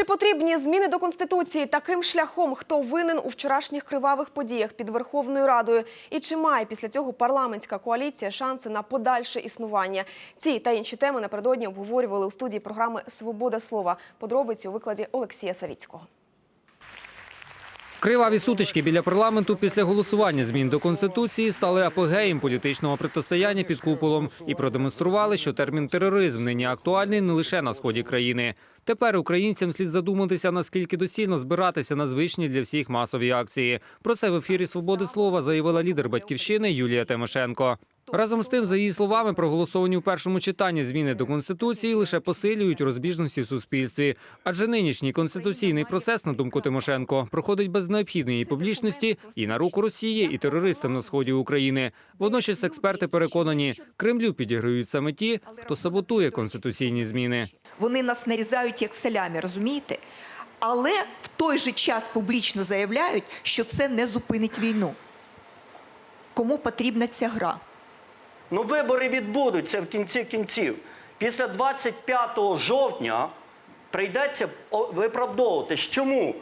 Чи потрібні зміни до конституції таким шляхом, хто винен у вчорашніх кривавих подіях під Верховною Радою? І чи має після цього парламентська коаліція шанси на подальше існування? Ці та інші теми напередодні обговорювали у студії програми Свобода слова. Подробиці у викладі Олексія Савіцького. Криваві сутички біля парламенту після голосування змін до конституції стали апогеєм політичного протистояння під куполом і продемонстрували, що термін тероризм нині актуальний не лише на сході країни. Тепер українцям слід задуматися, наскільки доцільно збиратися на звичні для всіх масові акції. Про це в ефірі Свободи слова заявила лідер батьківщини Юлія Тимошенко. Разом з тим, за її словами, проголосовані у першому читанні зміни до конституції лише посилюють розбіжності в суспільстві. Адже нинішній конституційний процес, на думку Тимошенко, проходить без необхідної публічності і на руку Росії і терористам на сході України. Водночас експерти переконані, Кремлю підіграють саме ті, хто саботує конституційні зміни. Вони нас нарізають як селями, розумієте? Але в той же час публічно заявляють, що це не зупинить війну. Кому потрібна ця гра? Ну, вибори відбудуться в кінці кінців. Після 25 жовтня прийдеться виправдовуватись. Чому?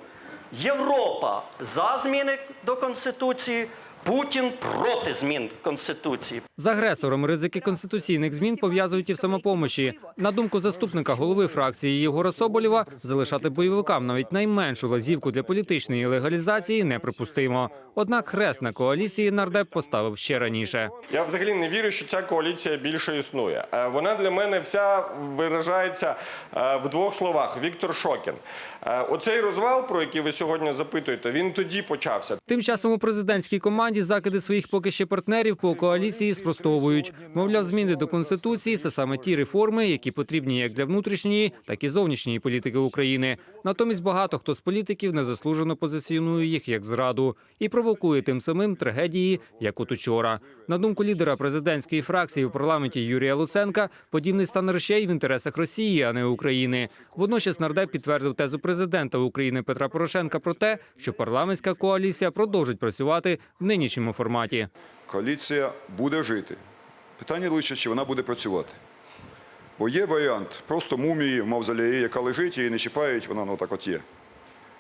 Європа за зміни до Конституції, Путін проти змін Конституції. З агресором ризики конституційних змін пов'язують і в самопомощі. На думку заступника голови фракції Єгора Соболєва, залишати бойовикам навіть найменшу лазівку для політичної легалізації неприпустимо. Однак хрест на коаліції нардеп поставив ще раніше. Я взагалі не вірю, що ця коаліція більше існує. Е, Вона для мене вся виражається е, в двох словах: Віктор Шокін. Е, Оцей розвал, про який ви сьогодні запитуєте, він тоді почався. Тим часом у президентській команді закиди своїх поки ще партнерів по коаліції спростовують. Мовляв, зміни до конституції це саме ті реформи, які потрібні як для внутрішньої, так і зовнішньої політики України. Натомість багато хто з політиків незаслужено позиціонує їх як зраду і провокує тим самим трагедії, як от учора. На думку лідера президентської фракції у парламенті Юрія Луценка, подібний стан речей в інтересах Росії, а не України. Водночас нардеп підтвердив тезу президента України Петра Порошенка про те, що парламентська коаліція продовжить працювати в нинішньому форматі. Коаліція буде жити. Питання лише, чи вона буде працювати. Бо є варіант просто мумії в мавзолеї, яка лежить, її не чіпають, вона ну так от є.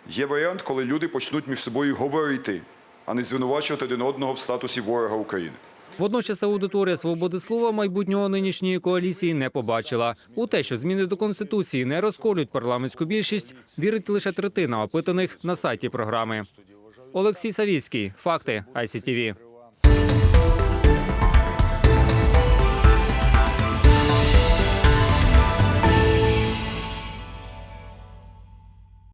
Є варіант, коли люди почнуть між собою говорити, а не звинувачувати один одного в статусі ворога України. Водночас аудиторія свободи слова майбутнього нинішньої коаліції не побачила. У те, що зміни до конституції не розколють парламентську більшість, вірить лише третина опитаних на сайті програми. Олексій Савіцький. Факти ICTV.